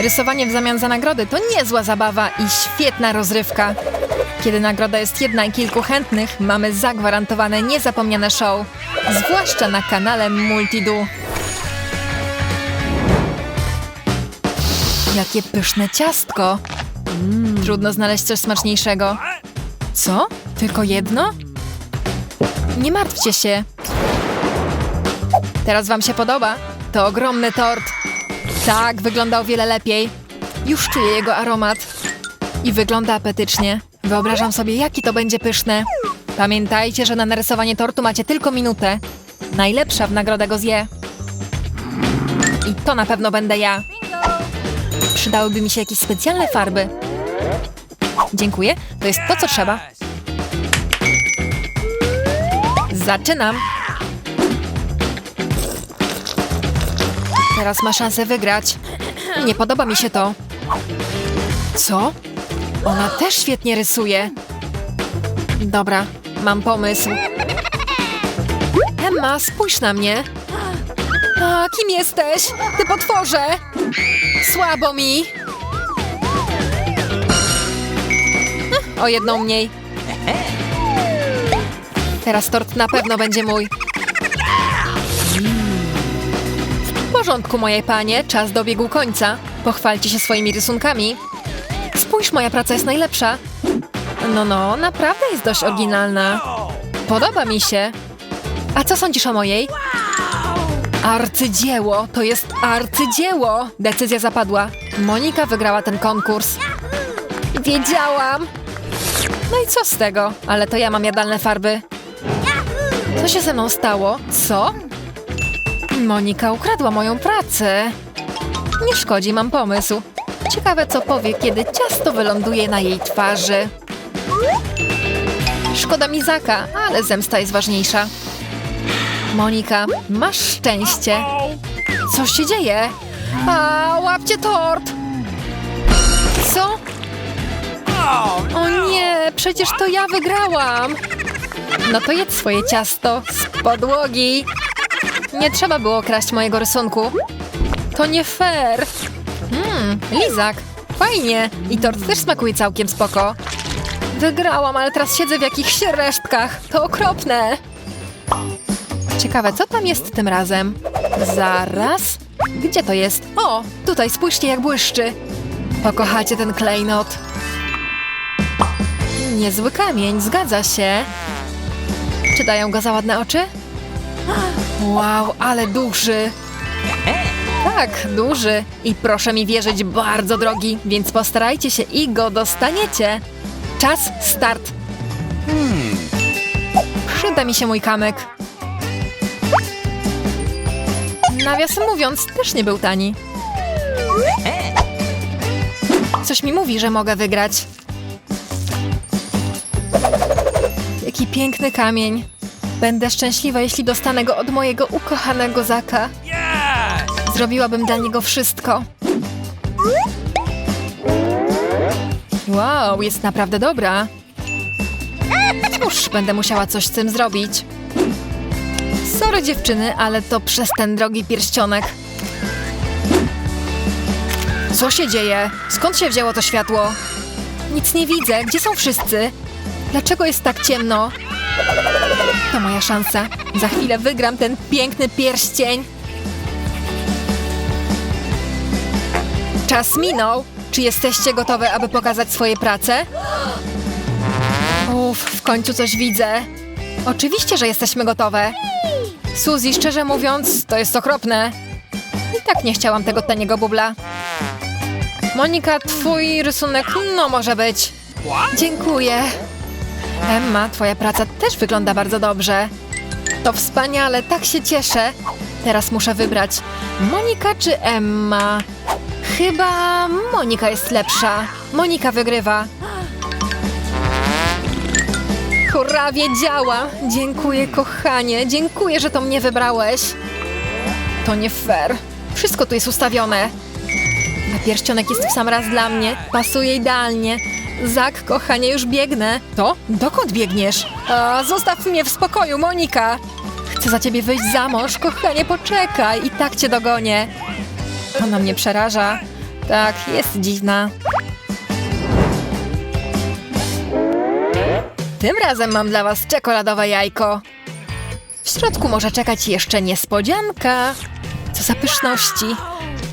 Rysowanie w zamian za nagrody to niezła zabawa i świetna rozrywka. Kiedy nagroda jest jedna i kilku chętnych, mamy zagwarantowane niezapomniane show. Zwłaszcza na kanale Multidu. Jakie pyszne ciastko! Trudno znaleźć coś smaczniejszego. Co? Tylko jedno? Nie martwcie się. Teraz wam się podoba? To ogromny tort. Tak, wygląda o wiele lepiej. Już czuję jego aromat. I wygląda apetycznie. Wyobrażam sobie, jaki to będzie pyszne. Pamiętajcie, że na narysowanie tortu macie tylko minutę. Najlepsza w nagrodę go zje. I to na pewno będę ja. Przydałyby mi się jakieś specjalne farby. Dziękuję, to jest to, co trzeba. Zaczynam. Teraz ma szansę wygrać. Nie podoba mi się to. Co? Ona też świetnie rysuje. Dobra, mam pomysł. Emma, spójrz na mnie. A, kim jesteś? Ty potworze! Słabo mi. O jedną mniej. Teraz tort na pewno będzie mój. Porządku, moje panie, czas dobiegł końca. Pochwalcie się swoimi rysunkami. Spójrz, moja praca jest najlepsza. No, no, naprawdę jest dość oryginalna. Podoba mi się. A co sądzisz o mojej? Arcydzieło, to jest arcydzieło! Decyzja zapadła. Monika wygrała ten konkurs. Wiedziałam! No i co z tego? Ale to ja mam jadalne farby. Co się ze mną stało? Co? Monika ukradła moją pracę. Nie szkodzi, mam pomysł. Ciekawe, co powie, kiedy ciasto wyląduje na jej twarzy. Szkoda mi Zaka, ale zemsta jest ważniejsza. Monika, masz szczęście. Co się dzieje? A, łapcie tort! Co? O nie, przecież to ja wygrałam! No to jedz swoje ciasto z podłogi. Nie trzeba było kraść mojego rysunku. To nie fair. Mmm, lizak. Fajnie. I tort też smakuje całkiem spoko. Wygrałam, ale teraz siedzę w jakichś resztkach. To okropne. Ciekawe, co tam jest tym razem? Zaraz. Gdzie to jest? O, tutaj spójrzcie jak błyszczy. Pokochacie ten klejnot. Niezły kamień, zgadza się. Czy dają go za ładne oczy? Wow, ale duży. Tak, duży. I proszę mi wierzyć, bardzo drogi, więc postarajcie się i go dostaniecie. Czas, start. Przyda mi się mój kamyk. Nawiasem mówiąc, też nie był tani. Coś mi mówi, że mogę wygrać. Jaki piękny kamień. Będę szczęśliwa, jeśli dostanę go od mojego ukochanego Zaka. Zrobiłabym dla niego wszystko. Wow, jest naprawdę dobra. Cóż, będę musiała coś z tym zrobić. Sorry dziewczyny, ale to przez ten drogi pierścionek. Co się dzieje? Skąd się wzięło to światło? Nic nie widzę. Gdzie są wszyscy? Dlaczego jest tak ciemno? To moja szansa. Za chwilę wygram ten piękny pierścień. Czas minął. Czy jesteście gotowe, aby pokazać swoje prace? Uff, w końcu coś widzę. Oczywiście, że jesteśmy gotowe. Suzy, szczerze mówiąc, to jest okropne. I tak nie chciałam tego taniego bubla. Monika, twój rysunek, no może być. Dziękuję. Emma, twoja praca też wygląda bardzo dobrze. To wspaniale, tak się cieszę. Teraz muszę wybrać Monika czy Emma. Chyba Monika jest lepsza. Monika wygrywa. Hurra, wiedziała! Dziękuję, kochanie. Dziękuję, że to mnie wybrałeś. To nie fair. Wszystko tu jest ustawione. Pierścionek jest w sam raz dla mnie. Pasuje idealnie. Zak, kochanie, już biegnę. To? Dokąd biegniesz? A, zostaw mnie w spokoju, Monika. Chcę za ciebie wyjść za mąż. Kochanie, poczekaj. I tak cię dogonię. Ona mnie przeraża. Tak, jest dziwna. Tym razem mam dla was czekoladowe jajko. W środku może czekać jeszcze niespodzianka. Co za pyszności.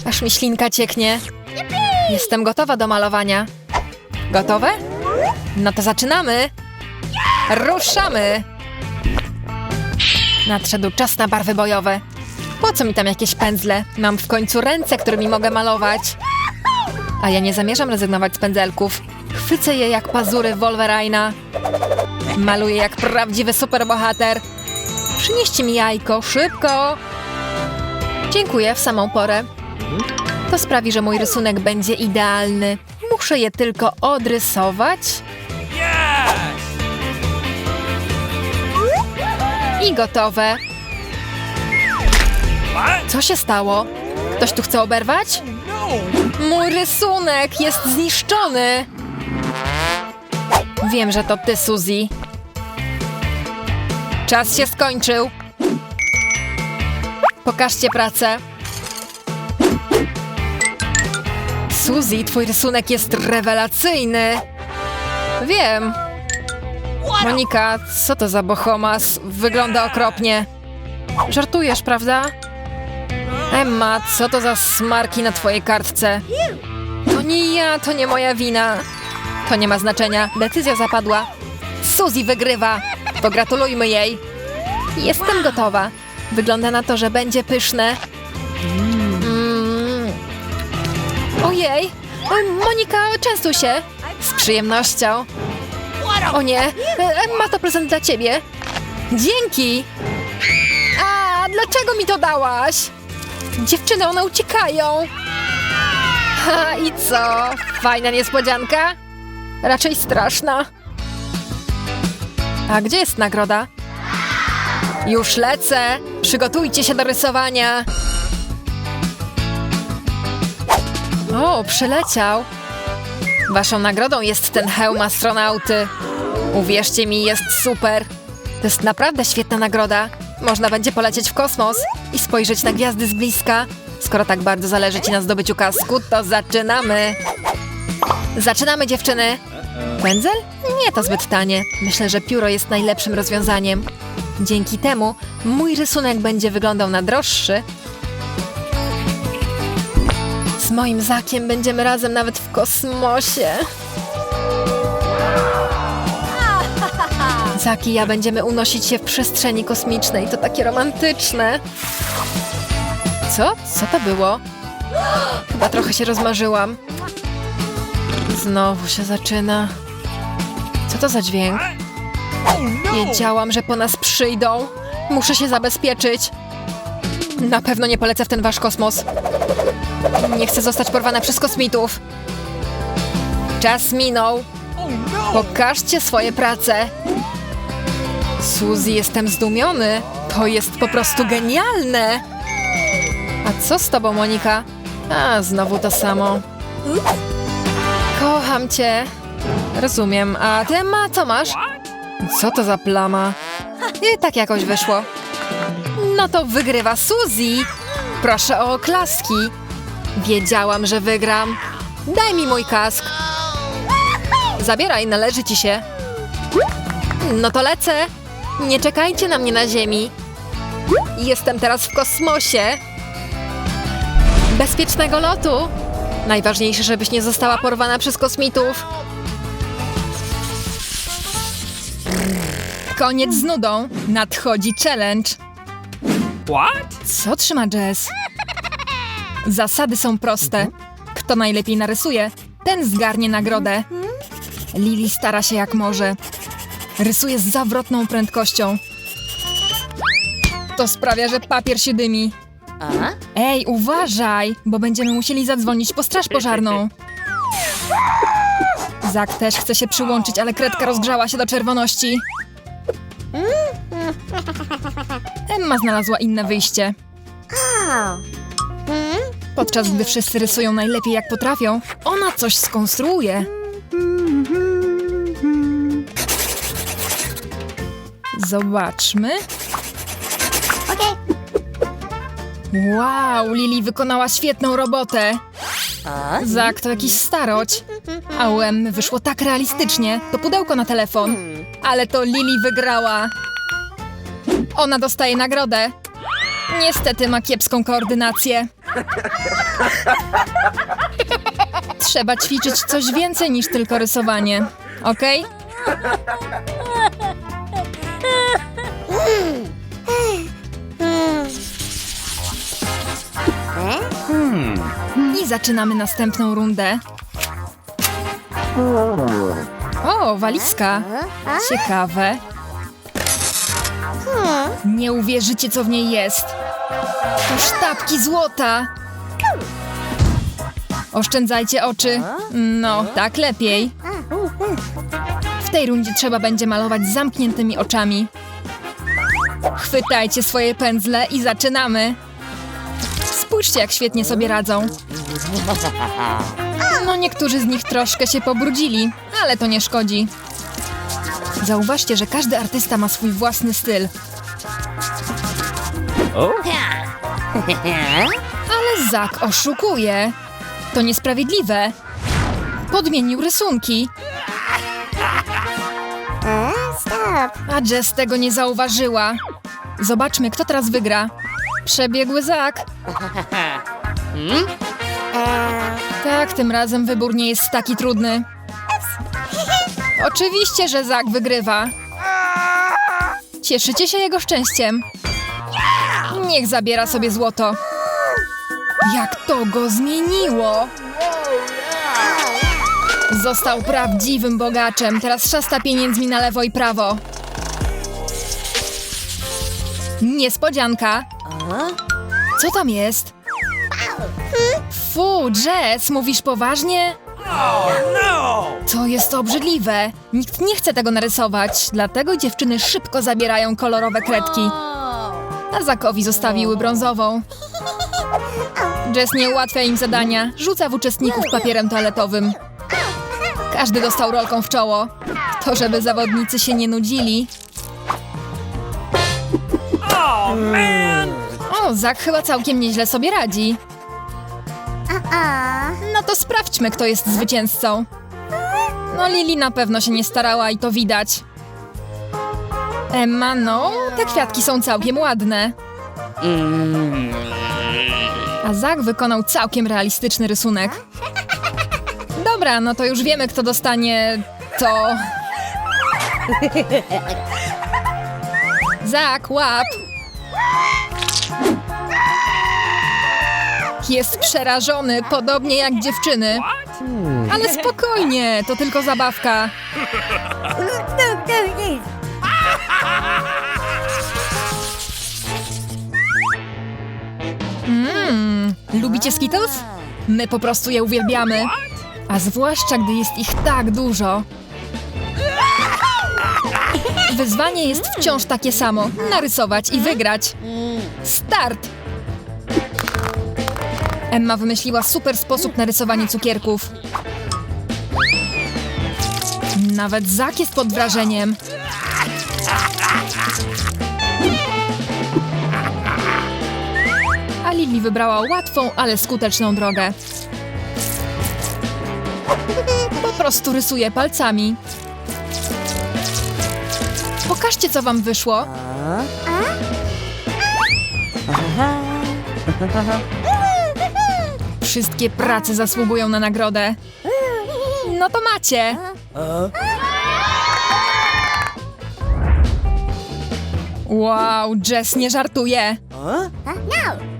Aż mi ślinka cieknie. Jestem gotowa do malowania. Gotowe? No to zaczynamy. Ruszamy. Nadszedł czas na barwy bojowe. Po co mi tam jakieś pędzle? Mam w końcu ręce, którymi mogę malować. A ja nie zamierzam rezygnować z pędzelków. Chwycę je jak pazury Wolverina. Maluję jak prawdziwy superbohater. Przynieście mi jajko, szybko! Dziękuję, w samą porę. To sprawi, że mój rysunek będzie idealny. Muszę je tylko odrysować. I gotowe. Co się stało? Ktoś tu chce oberwać? Mój rysunek jest zniszczony. Wiem, że to ty, Suzy. Czas się skończył. Pokażcie pracę. Suzy, twój rysunek jest rewelacyjny. Wiem. Monika, co to za bohomas? Wygląda okropnie. Żartujesz, prawda? Emma, co to za smarki na twojej kartce? To nie ja, to nie moja wina. To nie ma znaczenia. Decyzja zapadła. Suzy wygrywa. Pogratulujmy jej. Jestem gotowa. Wygląda na to, że będzie pyszne. Ojej! Oj, Monika, częstuj się. Z przyjemnością. O nie, E, Emma to prezent dla ciebie. Dzięki. A, dlaczego mi to dałaś? Dziewczyny, one uciekają. Ha, i co? Fajna niespodzianka? Raczej straszna. A gdzie jest nagroda? Już lecę. Przygotujcie się do rysowania. O, przyleciał. Waszą nagrodą jest ten hełm astronauty. Uwierzcie mi, jest super. To jest naprawdę świetna nagroda. Można będzie polecieć w kosmos i spojrzeć na gwiazdy z bliska. Skoro tak bardzo zależy ci na zdobyciu kasku, to zaczynamy. Zaczynamy, dziewczyny. Pędzel? Nie to zbyt tanie. Myślę, że pióro jest najlepszym rozwiązaniem. Dzięki temu mój rysunek będzie wyglądał na droższy. Moim Zakiem będziemy razem nawet w kosmosie. Zaki i ja będziemy unosić się w przestrzeni kosmicznej. To takie romantyczne. Co? Co to było? Chyba trochę się rozmarzyłam. Znowu się zaczyna. Co to za dźwięk? Wiedziałam, że po nas przyjdą. Muszę się zabezpieczyć. Na pewno nie polecę w ten wasz kosmos. Nie chcę zostać porwana przez kosmitów. Czas minął. Pokażcie swoje prace. Suzy, jestem zdumiony. To jest po prostu genialne. A co z tobą, Monika? A, znowu to samo. Kocham cię. Rozumiem. A ty, Emma, co masz? Co to za plama? I tak jakoś wyszło. No to wygrywa Suzy. Proszę o oklaski. Wiedziałam, że wygram. Daj mi mój kask. Zabieraj, należy ci się. No to lecę. Nie czekajcie na mnie na ziemi. Jestem teraz w kosmosie. Bezpiecznego lotu. Najważniejsze, żebyś nie została porwana przez kosmitów. Koniec z nudą. Nadchodzi challenge. What? Co trzyma Jess? Zasady są proste. Kto najlepiej narysuje, ten zgarnie nagrodę. Lily stara się jak może. Rysuje z zawrotną prędkością. To sprawia, że papier się dymi. Ej, uważaj, bo będziemy musieli zadzwonić po straż pożarną. Zak też chce się przyłączyć, ale kredka rozgrzała się do czerwoności. Emma znalazła inne wyjście. Podczas gdy wszyscy rysują najlepiej jak potrafią, ona coś skonstruuje. Zobaczmy. Wow, Lili wykonała świetną robotę. Zak, to jakiś staroć. A u Emmy wyszło tak realistycznie. To pudełko na telefon. Ale to Lili wygrała. Ona dostaje nagrodę. Niestety ma kiepską koordynację. Trzeba ćwiczyć coś więcej niż tylko rysowanie. Okej? I zaczynamy następną rundę. O, walizka. Ciekawe. Nie uwierzycie, co w niej jest. To sztabki złota. Oszczędzajcie oczy. No, tak lepiej. W tej rundzie trzeba będzie malować zamkniętymi oczami. Chwytajcie swoje pędzle i zaczynamy. Spójrzcie, jak świetnie sobie radzą. No, niektórzy z nich troszkę się pobrudzili, ale to nie szkodzi. Zauważcie, że każdy artysta ma swój własny styl. Ale Zak oszukuje. To niesprawiedliwe. Podmienił rysunki. A Jess tego nie zauważyła. Zobaczmy, kto teraz wygra. Przebiegły Zak. Tak, tym razem wybór nie jest taki trudny. Oczywiście, że Zak wygrywa. Cieszycie się jego szczęściem. Niech zabiera sobie złoto. Jak to go zmieniło! Został prawdziwym bogaczem. Teraz szasta pieniędzmi na lewo i prawo. Niespodzianka. Co tam jest? Fu, Jess, mówisz poważnie? To jest obrzydliwe. Nikt nie chce tego narysować, dlatego dziewczyny szybko zabierają kolorowe kredki. A Zakowi zostawiły brązową. Jess nie ułatwia im zadania, rzuca w uczestników papierem toaletowym. Każdy dostał rolką w czoło. To, żeby zawodnicy się nie nudzili. O, Zak chyba całkiem nieźle sobie radzi. No to sprawdźmy, kto jest zwycięzcą. No, Lili na pewno się nie starała i to widać. Emma, no, te kwiatki są całkiem ładne. A Zak wykonał całkiem realistyczny rysunek. Dobra, no to już wiemy, kto dostanie to. Zak, łap! Jest przerażony, podobnie jak dziewczyny. Ale spokojnie, to tylko zabawka. Lubicie Skittles? My po prostu je uwielbiamy. A zwłaszcza, gdy jest ich tak dużo. Wyzwanie jest wciąż takie samo. Narysować i wygrać. Start! Emma wymyśliła super sposób na rysowanie cukierków. Nawet Zak jest pod wrażeniem. Wybrała łatwą, ale skuteczną drogę. Po prostu rysuje palcami. Pokażcie, co wam wyszło. Wszystkie prace zasługują na nagrodę. No to macie. Wow, Jess nie żartuje. To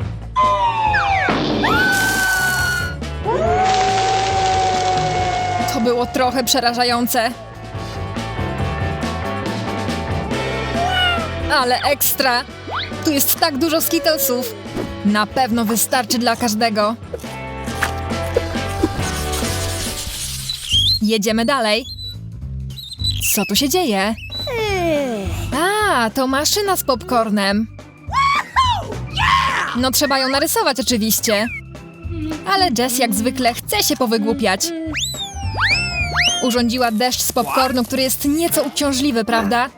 było trochę przerażające. Ale ekstra! Tu jest tak dużo skittlesów. Na pewno wystarczy dla każdego. Jedziemy dalej. Co tu się dzieje? A, to maszyna z popcornem. No trzeba ją narysować oczywiście. Ale Jess jak zwykle chce się powygłupiać. Urządziła deszcz z popcornu, który jest nieco uciążliwy, prawda?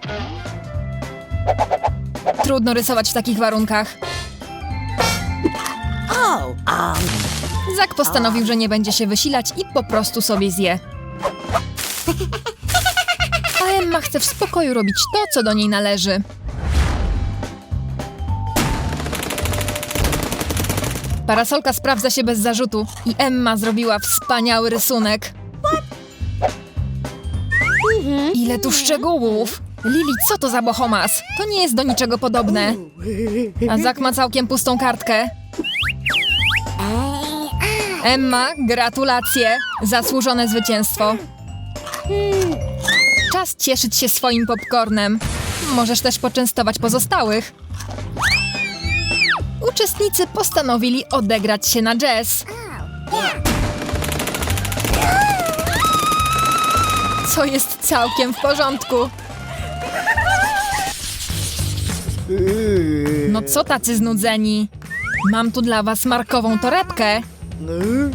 Trudno rysować w takich warunkach. Zak postanowił, że nie będzie się wysilać i po prostu sobie zje. A Emma chce w spokoju robić to, co do niej należy. Parasolka sprawdza się bez zarzutu i Emma zrobiła wspaniały rysunek. Ile tu szczegółów! Lili, co to za bohomas? To nie jest do niczego podobne. A Zak ma całkiem pustą kartkę. Emma, gratulacje! Zasłużone zwycięstwo. Czas cieszyć się swoim popcornem. Możesz też poczęstować pozostałych. Uczestnicy postanowili odegrać się na jazz. Co jest całkiem w porządku. No co tacy znudzeni? Mam tu dla was markową torebkę.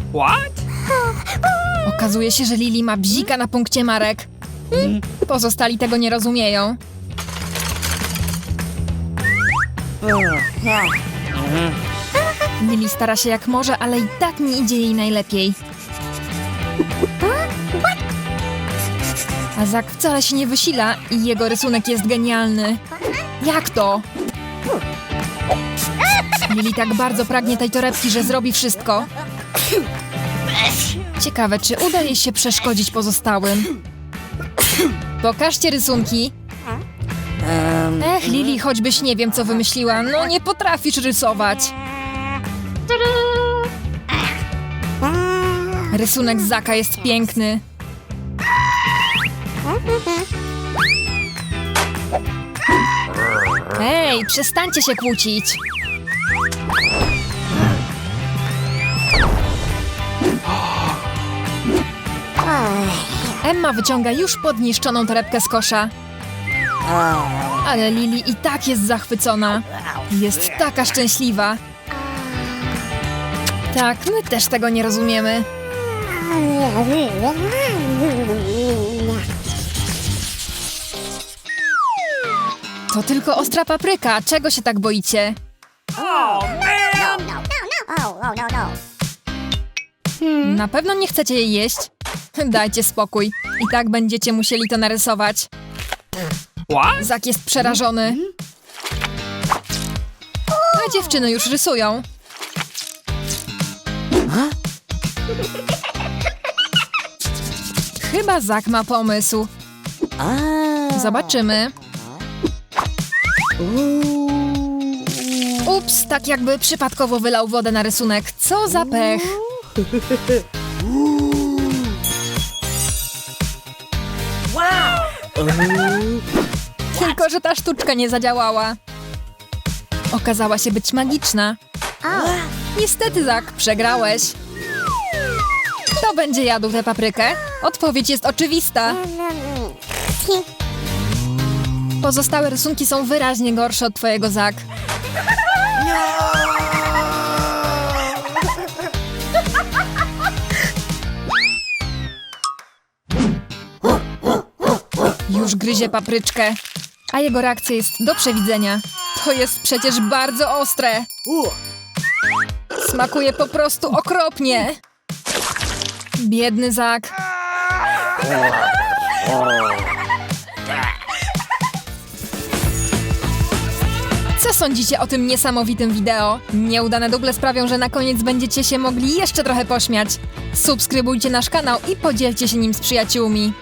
What? Okazuje się, że Lili ma bzika na punkcie marek. Hmm, Pozostali tego nie rozumieją. Lili stara się jak może, ale i tak nie idzie jej najlepiej. A Zak wcale się nie wysila i jego rysunek jest genialny. Jak to? Lili tak bardzo pragnie tej torebki, że zrobi wszystko. Ciekawe, czy uda jej się przeszkodzić pozostałym. Pokażcie rysunki. Ech, Lili, choćbyś nie wiem, co wymyśliła. No, nie potrafisz rysować. Rysunek Zaka jest piękny. Ej, przestańcie się kłócić. Emma wyciąga już podniszczoną torebkę z kosza. Ale Lili i tak jest zachwycona. Jest taka szczęśliwa. Tak, my też tego nie rozumiemy. To tylko ostra papryka. Czego się tak boicie? Oh, man! no, no. Oh, oh, no, no. Na pewno nie chcecie jej jeść? Dajcie spokój. I tak będziecie musieli to narysować. What? Zak jest przerażony. A dziewczyny już rysują. Chyba Zak ma pomysł. Zobaczymy. Ups, tak jakby przypadkowo wylał wodę na rysunek. Co za pech. Tylko, że ta sztuczka nie zadziałała. Okazała się być magiczna. Niestety, Zak, przegrałeś. Kto będzie jadł tę paprykę? Odpowiedź jest oczywista. Pozostałe rysunki są wyraźnie gorsze od twojego, Zak. Już gryzie papryczkę, a jego reakcja jest do przewidzenia. To jest przecież bardzo ostre. Smakuje po prostu okropnie. Biedny Zak. Co sądzicie o tym niesamowitym wideo? Nieudane duble sprawią, że na koniec będziecie się mogli jeszcze trochę pośmiać. Subskrybujcie nasz kanał i podzielcie się nim z przyjaciółmi.